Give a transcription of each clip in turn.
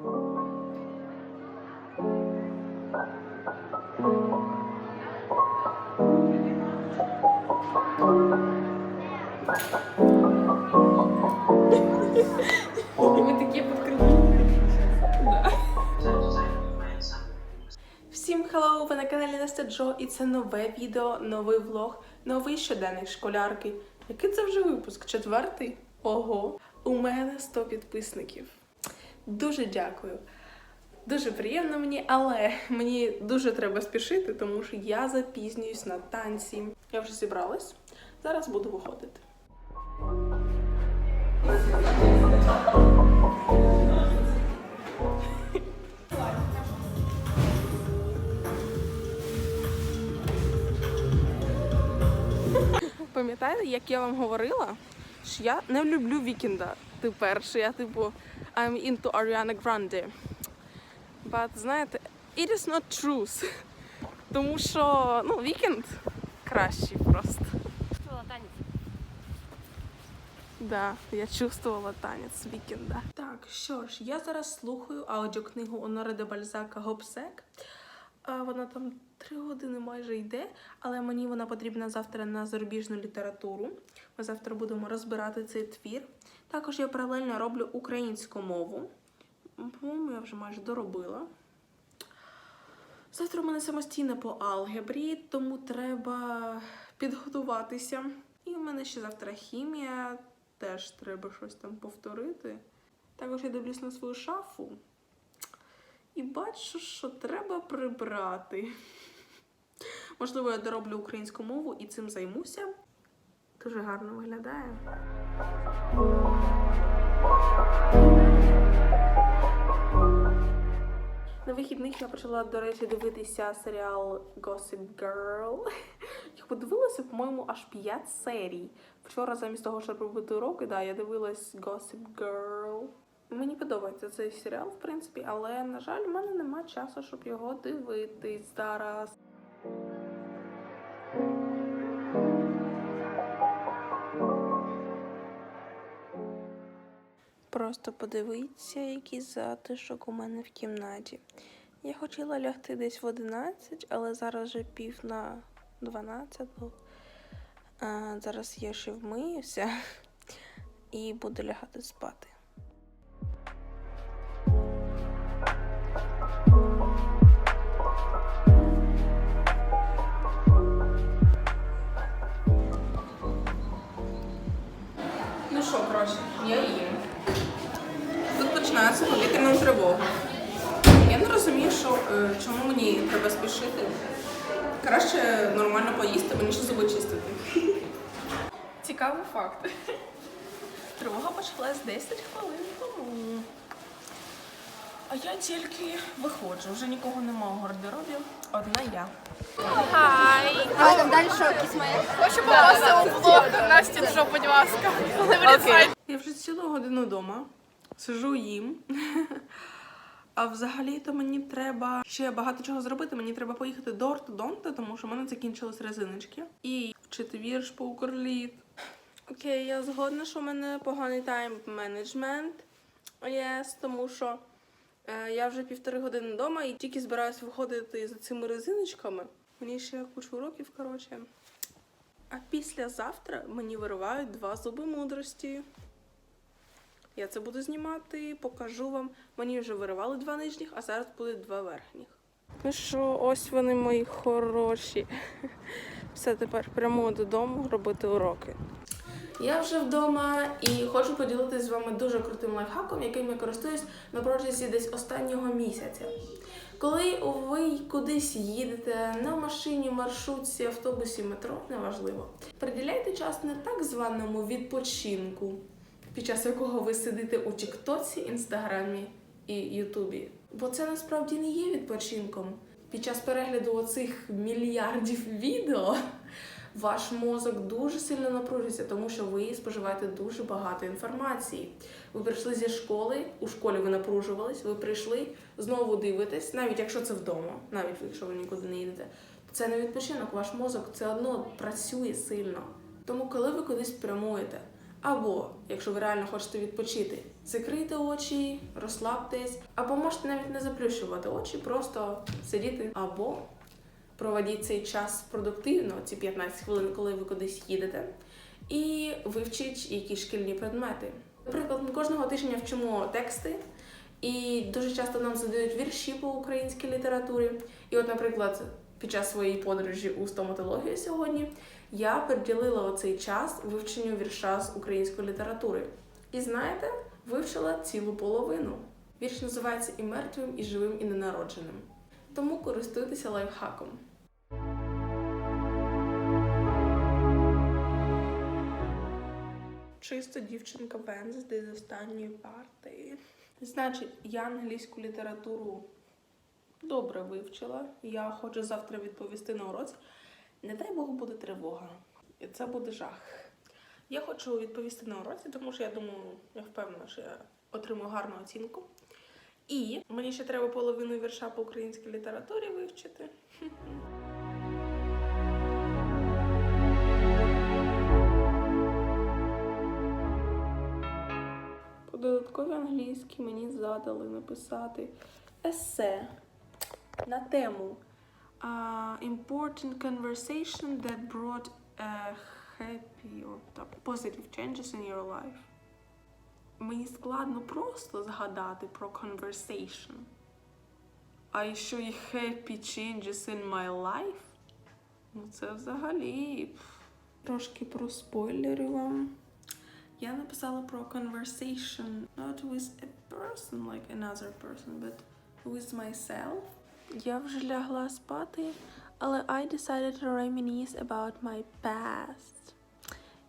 Всім хеллоу! На каналі Настя Джо, і це нове відео, новий влог, новий щоденник школярки. Який це вже випуск? Четвертий? Ого! У мене 100 підписників. Дуже дякую. Дуже приємно мені, але мені дуже треба спішити, тому що я запізнююсь на танці. Я вже зібралась. Зараз буду виходити. Пам'ятаєте, як я вам говорила, що я не люблю вікенда тепер, що я типу I'm into Ariana Grande. But, знаєте, it is not truth. Тому що ну, вікенд кращий просто. Чула танець. Да, я чувствувала танець вікенда. Так, що ж, я зараз слухаю аудіокнигу Оноре де Бальзака Гобсек. Вона там три години майже йде, але мені вона потрібна завтра на зарубіжну літературу. Завтра будемо розбирати цей твір. Також я паралельно роблю українську мову. По-моєму, я вже майже доробила. Завтра у мене самостійне по алгебрі, тому треба підготуватися. І у мене ще завтра хімія, теж треба щось там повторити. Також я дивлюсь на свою шафу і бачу, що треба прибрати. Можливо, я дороблю українську мову і цим займуся. Дуже гарно виглядає. На вихідних я почала, до речі, дивитися серіал Gossip Girl. Я подивилася, по-моєму, аж 5 серій. Вчора, замість того, щоб робити уроки, да, я дивилась Gossip Girl. Мені подобається цей серіал, в принципі, але, на жаль, в мене немає часу, щоб його дивитись зараз. Просто подивіться, який затишок у мене в кімнаті. Я хотіла лягти десь в 11, але зараз вже пів на 12. А, зараз я ще вмиюся і буду лягати спати. Ну що, коротше, я їм. Починається повітряна тривога. Я не розумію, що, е, чому мені треба спішити. Краще нормально поїсти, мені ще зуби чистити. Цікавий факт. Тривога почалась 10 хвилин тому. А я тільки виходжу, вже нікого нема у гардеробі, одна я. А там далі що, Кісмаєл? Хочу попасти у блог Насті Джо, будь ласка. Я вже цілу годину вдома, сижу їм. А взагалі-то мені треба ще багато чого зробити. Мені треба поїхати до ортодонта, тому що в мене закінчились резиночки. І вчити вірш по укрліт. Окей, я згодна, що в мене поганий тайм-менеджмент. Yes, тому що е, я вже півтори години вдома і тільки збираюся виходити за цими резиночками. Мені ще кучу уроків, коротше. А післязавтра мені виривають два зуби мудрості. Я це буду знімати, покажу вам. Мені вже виривали два нижніх, а зараз будуть два верхніх. Ну що, ось вони мої хороші. Все тепер прямо додому робити уроки. Я вже вдома і хочу поділитися з вами дуже крутим лайфхаком, яким я користуюсь на протязі десь останнього місяця. Коли ви кудись їдете на машині, маршрутці, автобусі, метро, неважливо. Приділяйте час не так званому відпочинку, під час якого ви сидите у Тіктоці, Інстаграмі і Ютубі. Бо це насправді не є відпочинком. Під час перегляду оцих мільярдів відео ваш мозок дуже сильно напружується, тому що ви споживаєте дуже багато інформації. Ви прийшли зі школи, у школі ви напружувались, ви прийшли, знову дивитесь, навіть якщо це вдома, навіть якщо ви нікуди не їдете. Це не відпочинок, ваш мозок це одно працює сильно. Тому, коли ви кудись прямуєте, або якщо ви реально хочете відпочити, Закрийте очі, розслабтесь, або можете навіть не заплющувати очі, просто сидіти або проводіть цей час продуктивно, ці 15 хвилин, коли ви кудись їдете, і вивчіть якісь шкільні предмети. Наприклад, ми кожного тижня вчимо тексти, і дуже часто нам задають вірші по українській літературі. І, от, наприклад, під час своєї подорожі у стоматологію сьогодні я приділила оцей час вивченню вірша з української літератури. І знаєте, вивчила цілу половину. Вірш називається і мертвим, і живим, і ненародженим. Тому користуйтеся лайфхаком. Чисто дівчинка Венздей з останньої парти. Значить, я англійську літературу добре вивчила. Я хочу завтра відповісти на уроці. Не дай Богу буде тривога. І це буде жах. Я хочу відповісти на уроці, тому що я думаю, я впевнена, що я отримую гарну оцінку. І мені ще треба половину вірша по українській літературі вивчити. По додатковій англійській мені задали написати есе на тему uh, Important conversation that brought a happy or та, positive changes in your life. Мені складно просто згадати про conversation. А ще й happy changes in my life. Ну це взагалі. пф. Трошки про спойлери вам. Я написала про conversation not with a person like another person, but with myself. Я вже лягла спати, але I decided to reminisce about my past.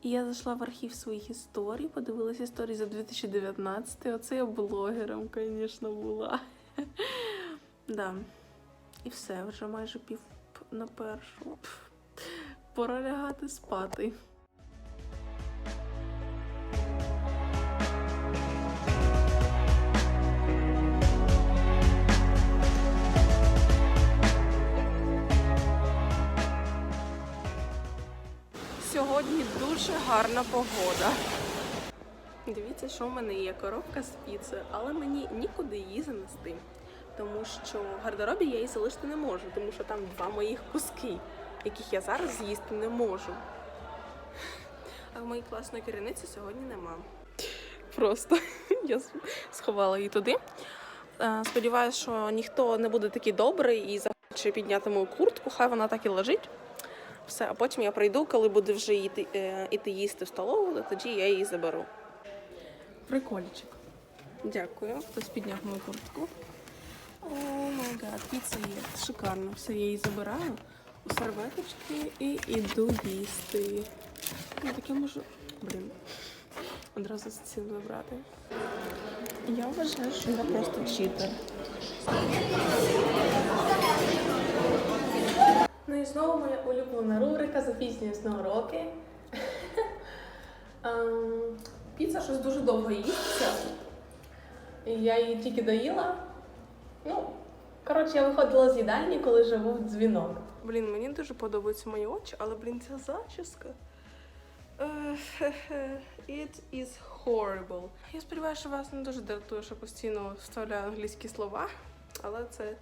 І я зайшла в архів своїх історій, подивилася історії за 2019. Оце я блогером, звісно, була. да. І все, вже майже пів на першу. Пора лягати спати. Сьогодні дуже гарна погода. Дивіться, що в мене є коробка з піцею, але мені нікуди її занести. Тому що в гардеробі я її залишити не можу, тому що там два моїх куски, яких я зараз з'їсти не можу. А в моїй класної керівниці сьогодні нема. Просто я сховала її туди. Е, Сподіваюсь, що ніхто не буде такий добрий і захоче підняти мою куртку, хай вона так і лежить. Все, а потім я прийду, коли буде вже йти, е, іти їсти в столову, то тоді я її заберу. Прикольчик. Дякую. Хтось підняв мою куртку. О май гад, піца є. Шикарно. Все, я її забираю у серветочки і іду їсти. Я таке можу. Блін. Одразу з цим забрати. Я вважаю, що я просто читер. Знову моя улюблена рубрика запізнююсь на уроки. Ем, Піца щось дуже довго їсться. Я її тільки доїла. Ну, коротше, я виходила з їдальні, коли живу дзвінок. Блін, мені дуже подобаються мої очі, але, блін, ця зачіска. Е, It is horrible. Я сподіваюся, що вас не дуже дратує, що постійно вставляю англійські слова, але це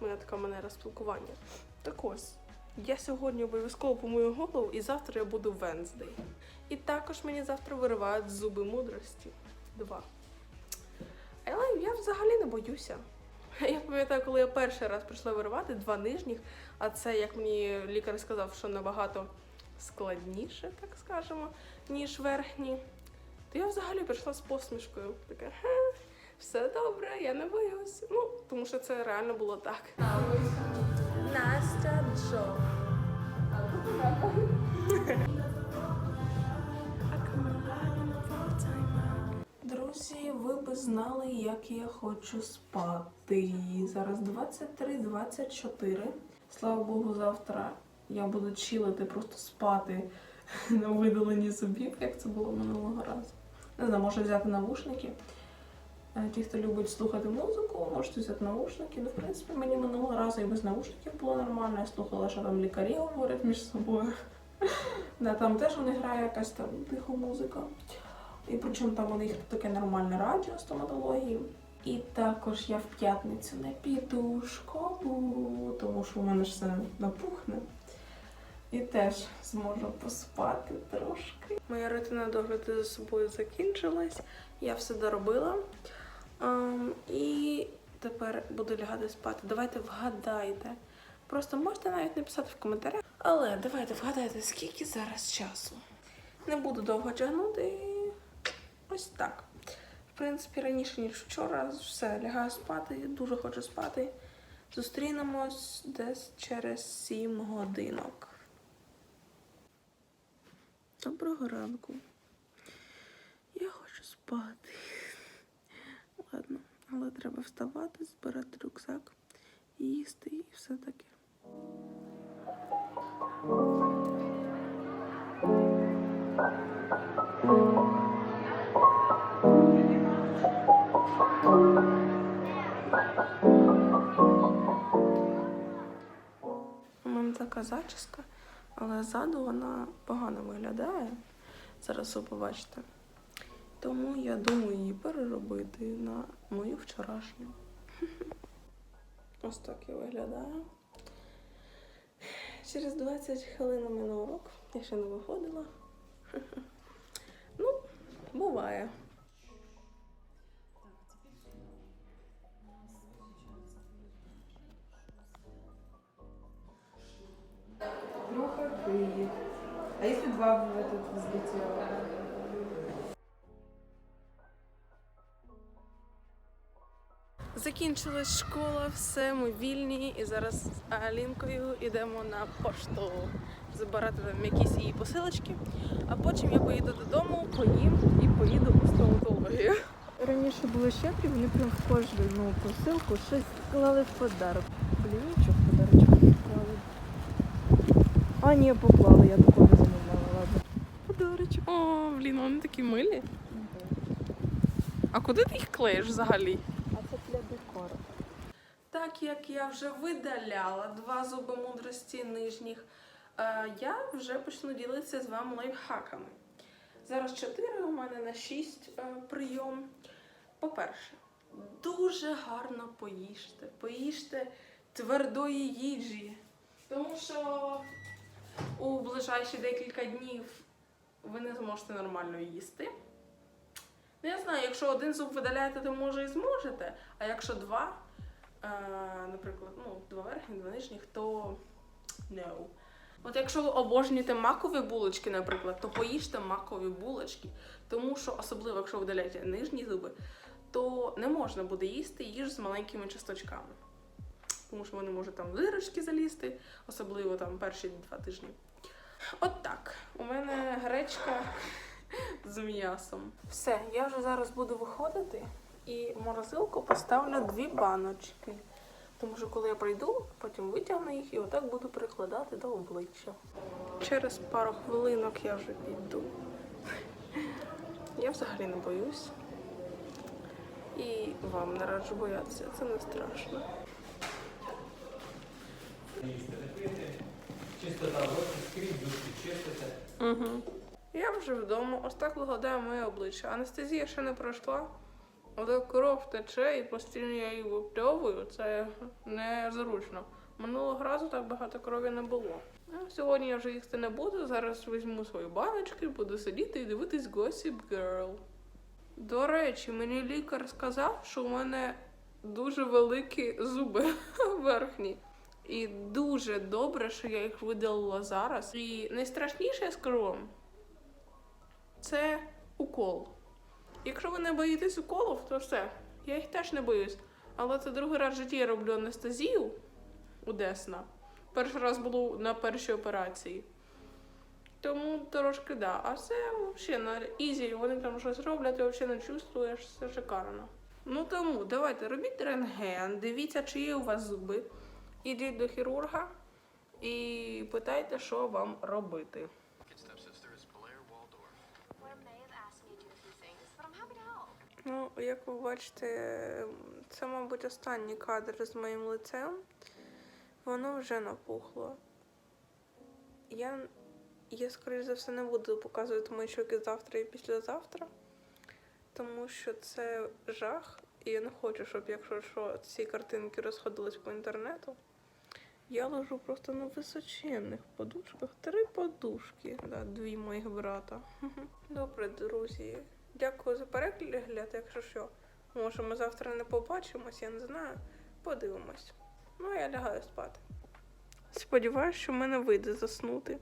моя така манера спілкування. Так ось, я сьогодні обов'язково помию голову, і завтра я буду Венздей. І також мені завтра виривають зуби мудрості. Два. Але я взагалі не боюся. Я пам'ятаю, коли я перший раз прийшла виривати два нижніх, а це, як мені лікар сказав, що набагато складніше, так скажемо, ніж верхні. То я взагалі прийшла з посмішкою. Така, «Ха, все добре, я не боюсь. Ну, тому що це реально було так. Настя Джо. Друзі, ви б знали, як я хочу спати. Зараз 23-24. Слава Богу, завтра я буду чилити, просто спати на видаленні зубів, як це було минулого разу. Не знаю, може взяти навушники. Е, Ті, хто любить слухати музику, можете взяти навушники. Ну, в принципі, мені минулого разу і без навушників було нормально. Я слухала, що там лікарі говорять між собою. Да, там теж не грає якась там тиха музика. І причому там у них таке нормальне радіо стоматології. І також я в п'ятницю не піду в школу, тому що в мене ж все напухне. І теж зможу поспати трошки. Моя рутина догляду за собою закінчилась. Я все доробила. І тепер буду лягати спати. Давайте вгадайте. Просто можете навіть написати в коментарях. Але давайте вгадайте, скільки зараз часу. Не буду довго тягнути. Ось так. В принципі, раніше, ніж вчора, все, лягаю спати, дуже хочу спати. Зустрінемось десь через 7 годинок. Доброго ранку. Я хочу спати. Ладно, але треба вставати, збирати рюкзак, їсти і все таке. У мене така зачіска, але ззаду вона погано виглядає. Зараз ви побачите. Тому я думаю її переробити на мою вчорашню. Ось так я виглядаю. Через 20 хвилин у мене урок. Я ще не виходила. Ну, буває. Труха Киев. А если два в этот взлетело? Закінчилась школа, все, ми вільні, і зараз з Алінкою йдемо на пошту забирати там якісь її посилочки, а потім я поїду додому, поїм і поїду у стоматологію. Раніше були щедрі, вони прям в кожну ну, посилку щось клали в подарок. Блін, нічого в подарочок не клали. А, ні, поклали, я такого не замовляла, ладно. Подарочок. О, блін, вони такі милі. А куди ти їх клеїш взагалі? А це для декору. Так як я вже видаляла два зуби мудрості нижніх, е, я вже почну ділитися з вами лайфхаками. Зараз 4 у мене на 6 е, прийом. По-перше, дуже гарно поїжте. Поїжте твердої їжі. Тому що у ближайші декілька днів ви не зможете нормально їсти. Ну, я знаю, якщо один зуб видаляєте, то може і зможете. А якщо два, наприклад, ну, два верхніх, два нижніх, то no. От якщо ви обожнюєте макові булочки, наприклад, то поїжте макові булочки. Тому що, особливо, якщо видаляєте нижні зуби, то не можна буде їсти їж з маленькими часточками. Тому що вони можуть там в дирочки залізти, особливо там перші два тижні. От так. У мене гречка з м'ясом. Все, я вже зараз буду виходити і в морозилку поставлю дві баночки. Тому що коли я прийду, потім витягну їх і отак буду прикладати до обличчя. Через пару хвилинок я вже піду. Я взагалі не боюсь. І вам не раджу боятися, це не страшно. Чистота в скрізь душі чистите. Угу. Я вже вдома. Ось так виглядає моє обличчя. Анестезія ще не пройшла. Оде кров тече і постійно я її випльовую. Це незручно. Минулого разу так багато крові не було. Ну, Сьогодні я вже їсти не буду. Зараз візьму свої баночки, буду сидіти і дивитись Gossip Girl. До речі, мені лікар сказав, що у мене дуже великі зуби верхні. І дуже добре, що я їх видалила зараз. І найстрашніше, я скажу вам, це укол. Якщо ви не боїтесь уколів, то все. Я їх теж не боюсь. Але це другий раз в житті я роблю анестезію у Десна. Перший раз було на першій операції. Тому трошки да. А все взагалі на ізі, вони там щось роблять, ти взагалі не чувствуєш, все шикарно. Ну тому давайте робіть рентген, дивіться, чи є у вас зуби. Ідіть до хірурга і питайте, що вам робити. Ну, як ви бачите, це, мабуть, останній кадр з моїм лицем. Воно вже напухло. Я, я скоріш за все, не буду показувати мої щоки завтра і післязавтра. тому що це жах, і я не хочу, щоб якщо що, ці картинки розходились по інтернету. Я лежу просто на височенних подушках. Три подушки, да, дві моїх брата. Добре, друзі. Дякую за перегляд. Якщо що, може ми завтра не побачимось, я не знаю. Подивимось. Ну, а я лягаю спати. Сподіваюсь, що в мене вийде заснути.